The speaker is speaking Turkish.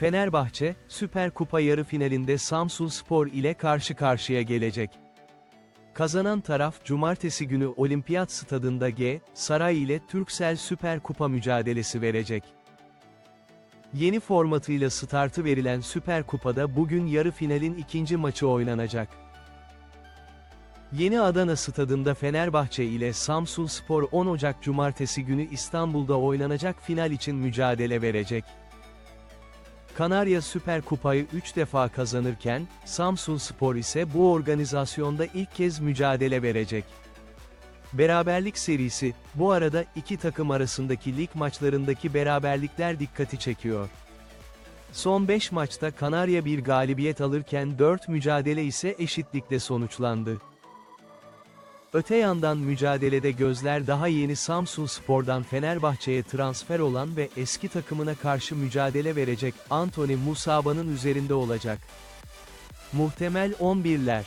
Fenerbahçe, Süper Kupa yarı finalinde Samsun Spor ile karşı karşıya gelecek. Kazanan taraf cumartesi günü Olimpiyat Stadında G, Saray ile Türksel Süper Kupa mücadelesi verecek. Yeni formatıyla startı verilen Süper Kupa'da bugün yarı finalin ikinci maçı oynanacak. Yeni Adana Stadında Fenerbahçe ile Samsun Spor 10 Ocak Cumartesi günü İstanbul'da oynanacak final için mücadele verecek. Kanarya Süper Kupayı 3 defa kazanırken, Samsun Spor ise bu organizasyonda ilk kez mücadele verecek. Beraberlik serisi, bu arada iki takım arasındaki lig maçlarındaki beraberlikler dikkati çekiyor. Son 5 maçta Kanarya bir galibiyet alırken 4 mücadele ise eşitlikle sonuçlandı. Öte yandan mücadelede gözler daha yeni Samsun Spor'dan Fenerbahçe'ye transfer olan ve eski takımına karşı mücadele verecek Anthony Musaba'nın üzerinde olacak. Muhtemel 11'ler